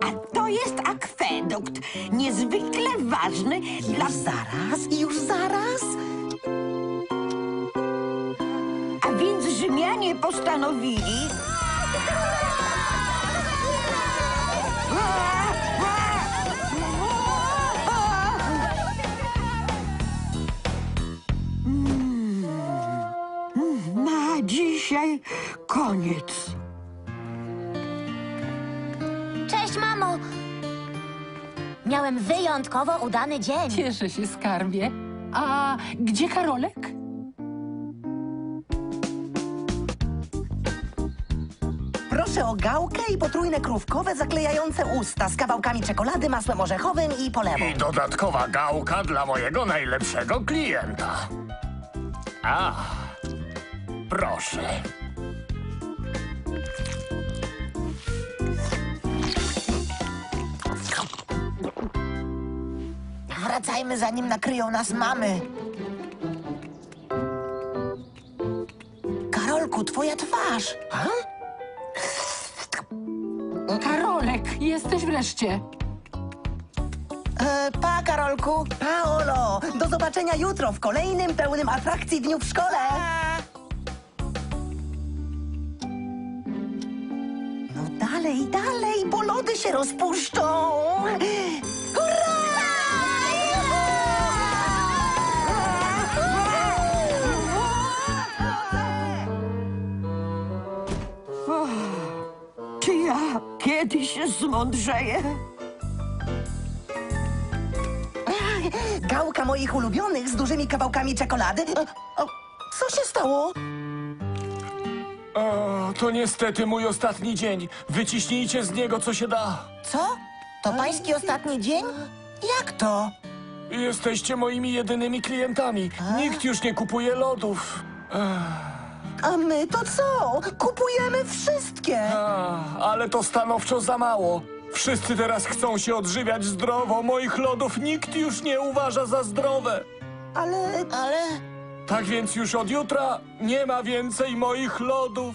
A to jest akwedukt, niezwykle ważny dla... Już zaraz, już zaraz. A więc Rzymianie postanowili... Mm, Na dzisiaj koniec. Wyjątkowo udany dzień. Cieszę się, skarbie. A gdzie Karolek? Proszę o gałkę i potrójne krówkowe zaklejające usta z kawałkami czekolady, masłem orzechowym i polewą. I dodatkowa gałka dla mojego najlepszego klienta. A, proszę. Wracajmy, zanim nakryją nas mamy. Karolku, twoja twarz. A? Karolek, jesteś wreszcie. E, pa, Karolku. Paolo, do zobaczenia jutro w kolejnym pełnym atrakcji dniu w szkole. No dalej, dalej, bo lody się rozpuszczą. Kiedyś zmądrzeję? Gałka moich ulubionych z dużymi kawałkami czekolady. O, o, co się stało? O, to niestety mój ostatni dzień. Wyciśnijcie z niego, co się da. Co? To pański ostatni dzień? Jak to? Jesteście moimi jedynymi klientami. Nikt już nie kupuje lodów. A my to co? Kupujemy wszystkie. A, ale to stanowczo za mało. Wszyscy teraz chcą się odżywiać zdrowo. Moich lodów nikt już nie uważa za zdrowe. Ale, ale... Tak więc już od jutra nie ma więcej moich lodów.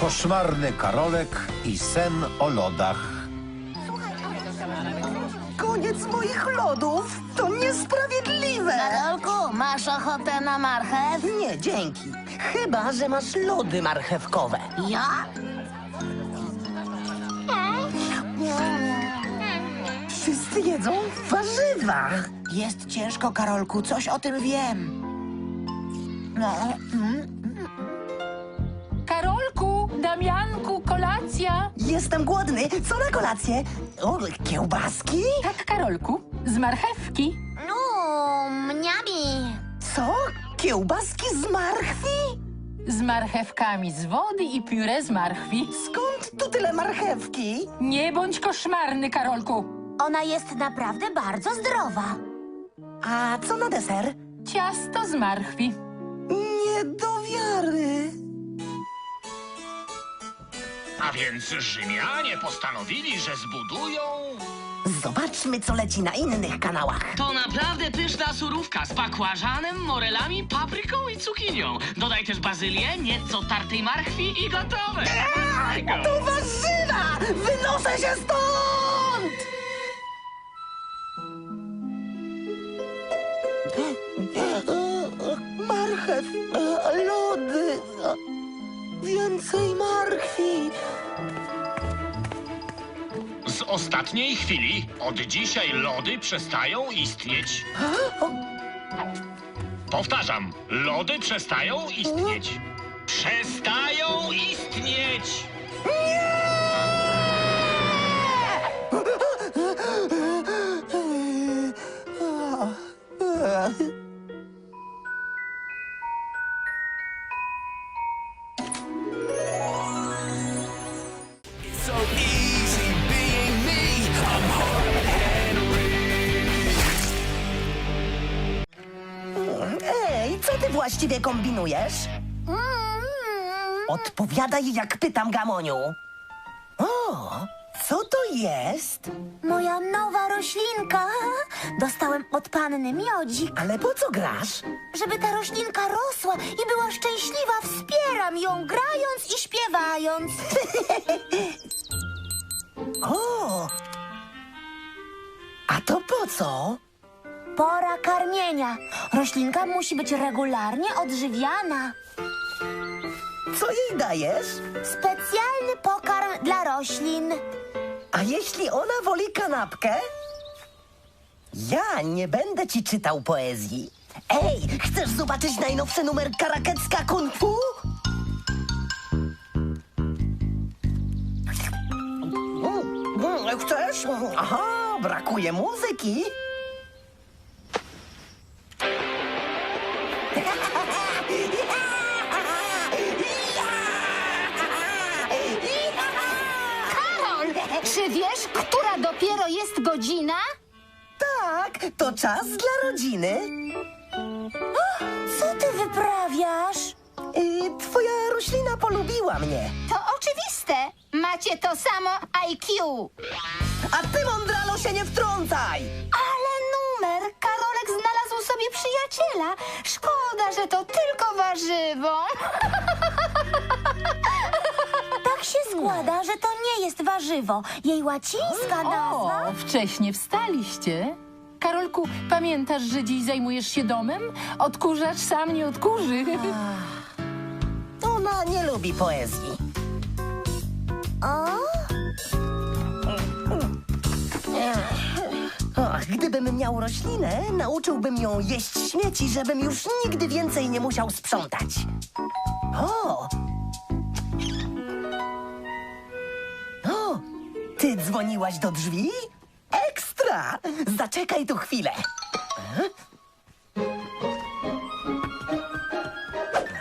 Koszmarny Karolek i sen o lodach. Koniec moich lodów! To niesprawiedliwe! Karolku, masz ochotę na marchew? Nie, dzięki. Chyba, że masz lody marchewkowe. Ja? Wszyscy jedzą warzywa. Jest ciężko, Karolku, coś o tym wiem. No, mm, kolacja. jestem głodny. Co na kolację? O, kiełbaski? Tak, Karolku, z marchewki. No, mniami. Co? Kiełbaski z marchwi? Z marchewkami z wody i pióre z marchwi. Skąd tu tyle marchewki? Nie bądź koszmarny, Karolku. Ona jest naprawdę bardzo zdrowa. A co na deser? Ciasto z marchwi. Nie do wiary. A więc Rzymianie postanowili, że zbudują... Zobaczmy, co leci na innych kanałach. To naprawdę pyszna surówka z bakłażanem, morelami, papryką i cukinią. Dodaj też bazylię, nieco tartej marchwi i gotowe. To warzywa! Wynoszę się stąd! Marchew, e, e, więcej marchwi. Z ostatniej chwili od dzisiaj lody przestają istnieć. Powtarzam, lody przestają istnieć. Przestają istnieć! Właściwie kombinujesz? Odpowiadaj, jak pytam, Gamoniu. O, co to jest? Moja nowa roślinka. Dostałem od panny miodzik. Ale po co grasz? Żeby ta roślinka rosła i była szczęśliwa, wspieraj Kocham ją grając i śpiewając. O! A to po co? Pora karmienia. Roślinka musi być regularnie odżywiana. Co jej dajesz? Specjalny pokarm dla roślin. A jeśli ona woli kanapkę? Ja nie będę ci czytał poezji. Ej, chcesz zobaczyć najnowszy numer karakecka kung fu? Mm, mm, Chcesz? Aha, brakuje muzyki. Wiesz, która dopiero jest godzina? Tak, to czas dla rodziny. Co ty wyprawiasz? Y, twoja roślina polubiła mnie. To oczywiste. Macie to samo IQ. A ty, mądralo, się nie wtrącaj! Ale numer! Karolek znalazł sobie przyjaciela. Szkoda, że to tylko warzywo. Się składa, że to nie jest warzywo. Jej łacińska nazwa... O, wcześnie wstaliście. Karolku, pamiętasz, że dziś zajmujesz się domem? Odkurzacz sam nie odkurzy. Ona nie lubi poezji. O? Och, gdybym miał roślinę, nauczyłbym ją jeść śmieci, żebym już nigdy więcej nie musiał sprzątać. O! Ty dzwoniłaś do drzwi? Ekstra! Zaczekaj tu chwilę.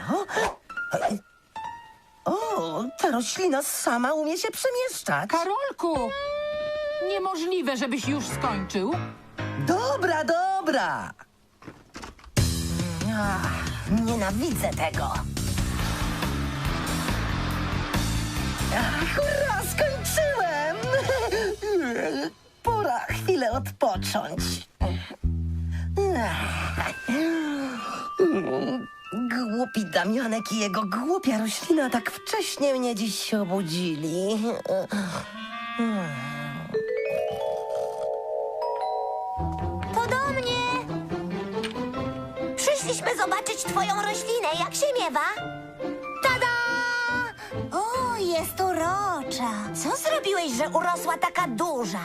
No. O, ta roślina sama umie się przemieszczać. Karolku! Niemożliwe, żebyś już skończył. Dobra, dobra. Ach, nienawidzę tego. Odpocząć. Głupi Damianek i jego głupia roślina tak wcześnie mnie dziś obudzili. To do mnie! Przyszliśmy zobaczyć twoją roślinę. Jak się miewa? Tada! O, jest urocza. Co zrobiłeś, że urosła taka duża?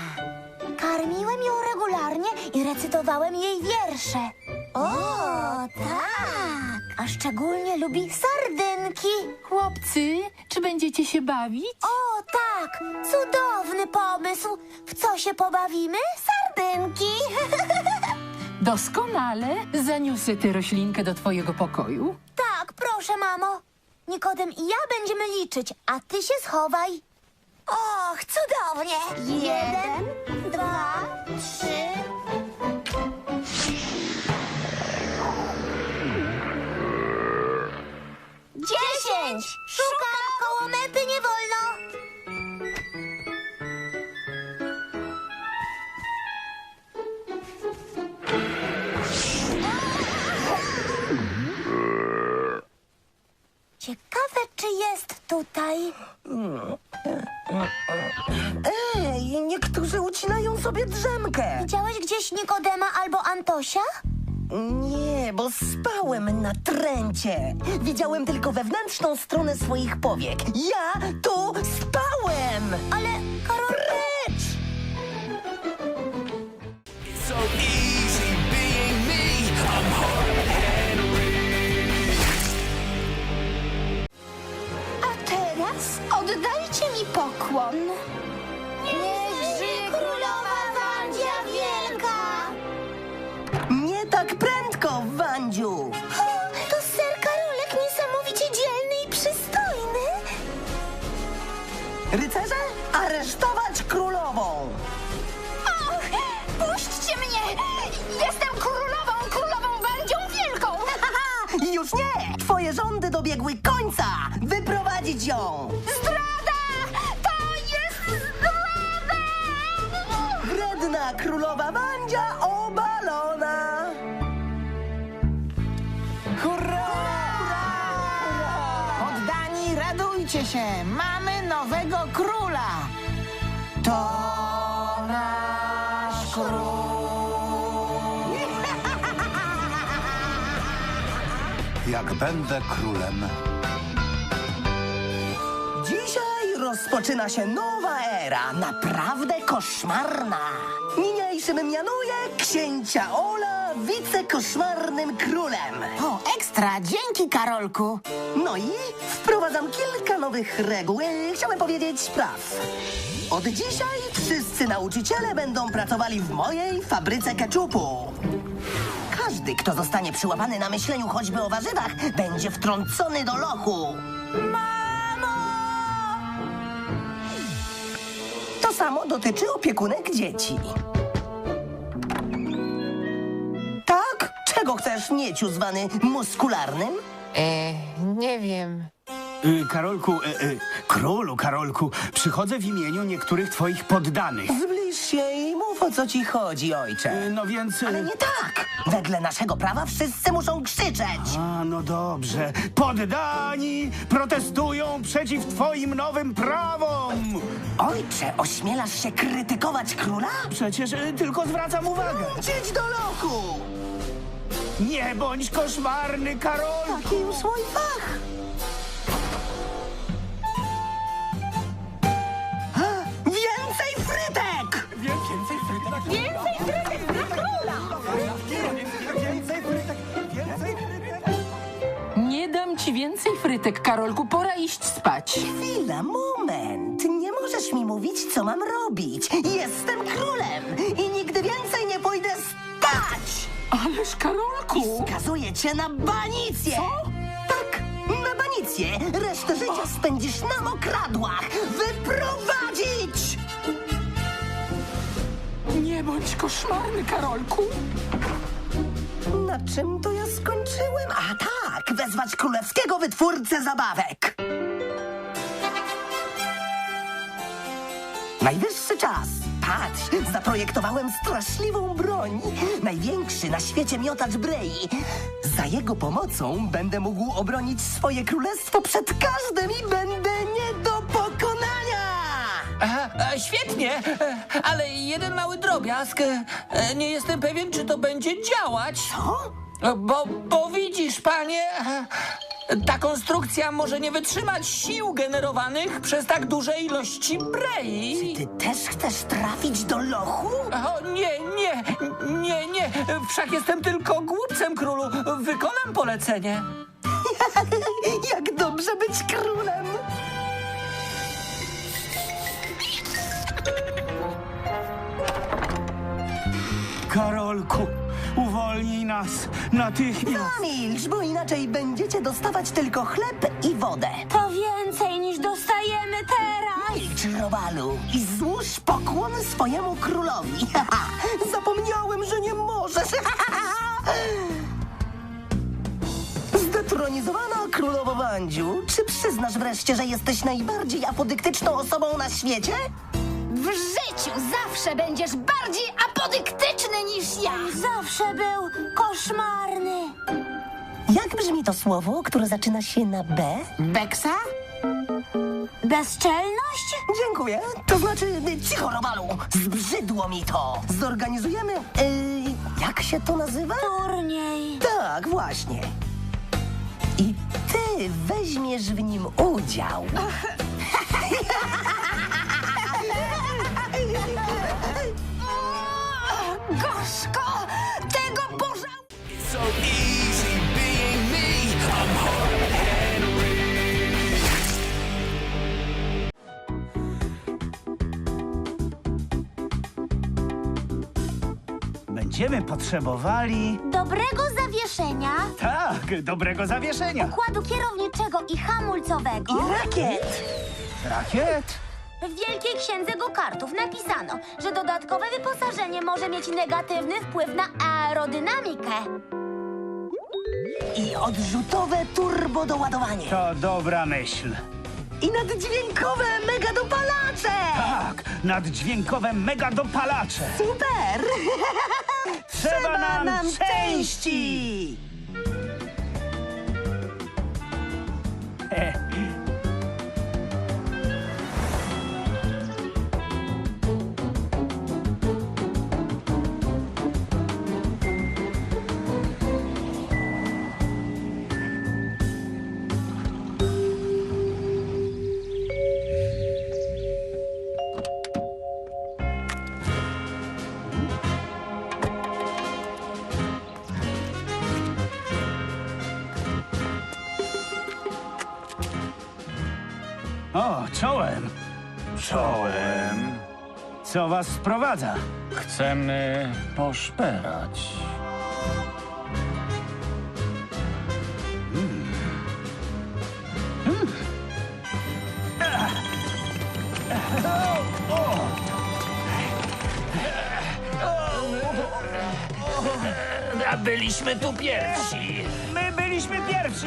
Karmiłem ją regularnie i recytowałem jej wiersze. O, tak! A szczególnie lubi sardynki. Chłopcy, czy będziecie się bawić? O, tak! Cudowny pomysł! W co się pobawimy? Sardynki! Doskonale. Zaniosę tę roślinkę do twojego pokoju. tak, proszę, mamo. Nikodem i ja będziemy liczyć, a ty się schowaj. Och, cudownie! Jeden, dwa, trzy. Dziesięć! Szukam! Widziałem tylko wewnętrzną stronę swoich powiek. Ja tu spałem! Ale Twoje rządy dobiegły końca! Wyprowadzić ją! Zdrada! To jest zdrada! Wredna królowa Wandzia obalona! Hurra! Hurra! Radujcie się, Jak będę królem, Dzisiaj rozpoczyna się nowa era, naprawdę koszmarna. Niniejszym mianuję księcia Ola wicekoszmarnym królem. O, ekstra, dzięki Karolku. No i wprowadzam kilka nowych reguł, chciałem powiedzieć praw. Od dzisiaj wszyscy nauczyciele będą pracowali w mojej fabryce keczupu. Każdy, kto zostanie przyłapany na myśleniu choćby o warzywach, będzie wtrącony do lochu. Mamo! To samo dotyczy opiekunek dzieci. Tak? Czego chcesz, nieciu zwany muskularnym? E, nie wiem. Y, Karolku, y, y, królu Karolku, przychodzę w imieniu niektórych twoich poddanych. Zbliż się i mów o co ci chodzi, ojcze. Y, No więc... y, Ale nie tak! Wedle naszego prawa wszyscy muszą krzyczeć! A, no dobrze. Poddani protestują przeciw twoim nowym prawom! Ojcze, ośmielasz się krytykować króla? Przecież y, tylko zwracam uwagę. Idź do lochu! Nie bądź koszmarny, Karolku! Taki już mój fach! Frytek, Karolku. Pora iść spać. Chwila, moment! Nie możesz mi mówić, co mam robić! Jestem królem i nigdy więcej nie pójdę spać! Ależ, Karolku! Skazuję cię na banicję! Co? Tak, na banicję! Resztę życia spędzisz na mokradłach! Wyprowadzić! Nie bądź koszmarny, Karolku. Na czym to ja skończyłem? A tak, wezwać królewskiego wytwórcę zabawek! Najwyższy czas! Patrz, zaprojektowałem straszliwą broń. Największy na świecie miotacz Brei. Za jego pomocą będę mógł obronić swoje królestwo przed każdym i będę nie! E, świetnie, e, ale jeden mały drobiazg. E, nie jestem pewien, czy to będzie działać. Co? Bo, bo widzisz, panie, e, ta konstrukcja może nie wytrzymać sił generowanych przez tak duże ilości brei. Ty też chcesz trafić do lochu? O, nie, nie, nie, nie. Wszak jestem tylko głupcem, królu. Wykonam polecenie. Jak dobrze być królem! Karolku, uwolnij nas natychmiast! Zamilcz, bo inaczej będziecie dostawać tylko chleb i wodę. To więcej niż dostajemy teraz. Milcz, Robalu, i złóż pokłon swojemu królowi. Zapomniałem, że nie możesz. Zdetronizowana królowo Wandziu, czy przyznasz wreszcie, że jesteś najbardziej apodyktyczną osobą na świecie? W życiu zawsze będziesz bardziej apodyktyczny niż ja! Zawsze był koszmarny. Jak brzmi to słowo, które zaczyna się na B? Beksa? Bezczelność? Dziękuję. To znaczy, y, cicho, Robalu, zbrzydło mi to. Zorganizujemy, y, jak się to nazywa? Turniej. Tak, właśnie. I ty weźmiesz w nim udział. Gorzko! Tego pożał... Będziemy potrzebowali... Dobrego zawieszenia, Tak, dobrego zawieszenia. układu kierowniczego i hamulcowego. I rakiet. Rakiet? W Wielkiej Księdze Go-Kartów napisano, że dodatkowe wyposażenie może mieć negatywny wpływ na aerodynamikę. I odrzutowe turbodoładowanie. To dobra myśl. I naddźwiękowe megadopalacze. Tak, naddźwiękowe mega dopalacze. Super! Trzeba nam części! Co was sprowadza? Chcemy poszperać. A byliśmy tu pierwsi. My byliśmy pierwsi.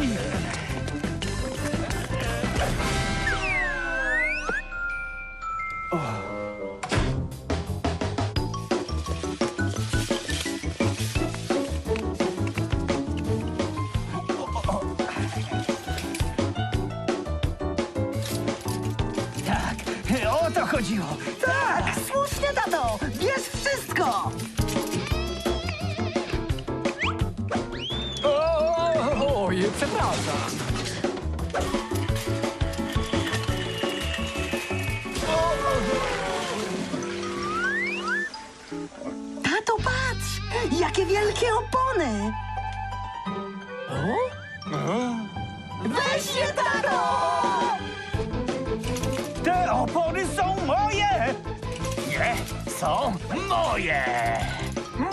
Tak, słusznie, tato! Bierz wszystko! Oj, przepraszam. Tato, patrz! Jakie wielkie opony! Weź je, tato! Są moje.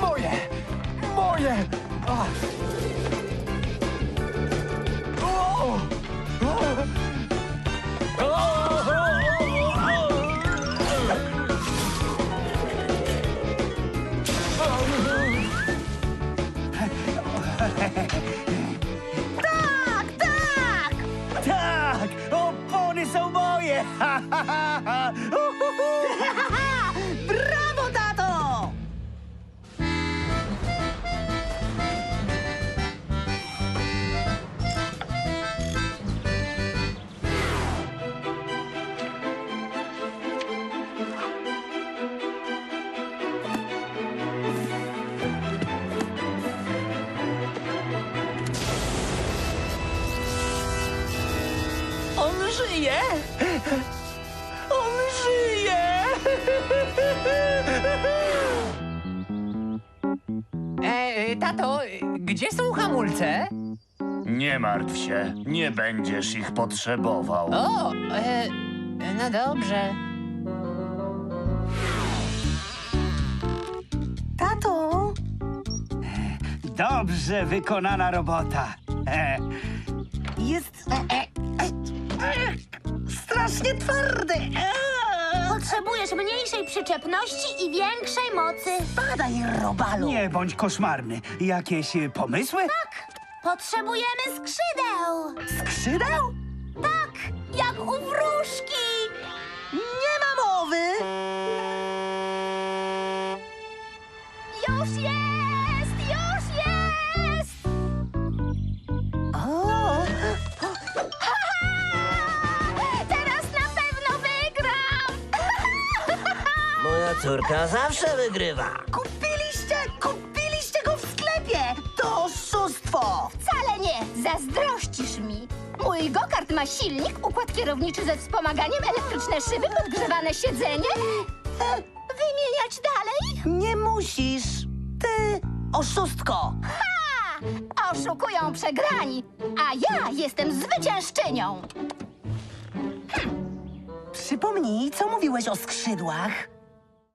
Moje! Moje! A. O! Tak, opony są moje! Ha, ha. On żyje! E, tato, gdzie są hamulce? Nie martw się, nie będziesz ich potrzebował. O, e, no dobrze. Tato! Dobrze wykonana robota. E, Jest... e, e, e, strasznie twardy! E, Potrzebujesz mniejszej przyczepności i większej mocy. Badaj, robalu! nie bądź koszmarny. Jakieś e, pomysły? Potrzebujemy skrzydeł. Skrzydeł? Tak, jak u wróżki. Córka zawsze wygrywa. Kupiliście, kupiliście go w sklepie! To oszustwo! Wcale nie, zazdrościsz mi. Mój gokart ma silnik, układ kierowniczy ze wspomaganiem, elektryczne szyby, podgrzewane siedzenie. E, Wymieniać dalej? Nie musisz! Ty, oszustko! Ha! Oszukują przegrani, a ja jestem zwyciężczynią. Przypomnij, co mówiłeś o skrzydłach?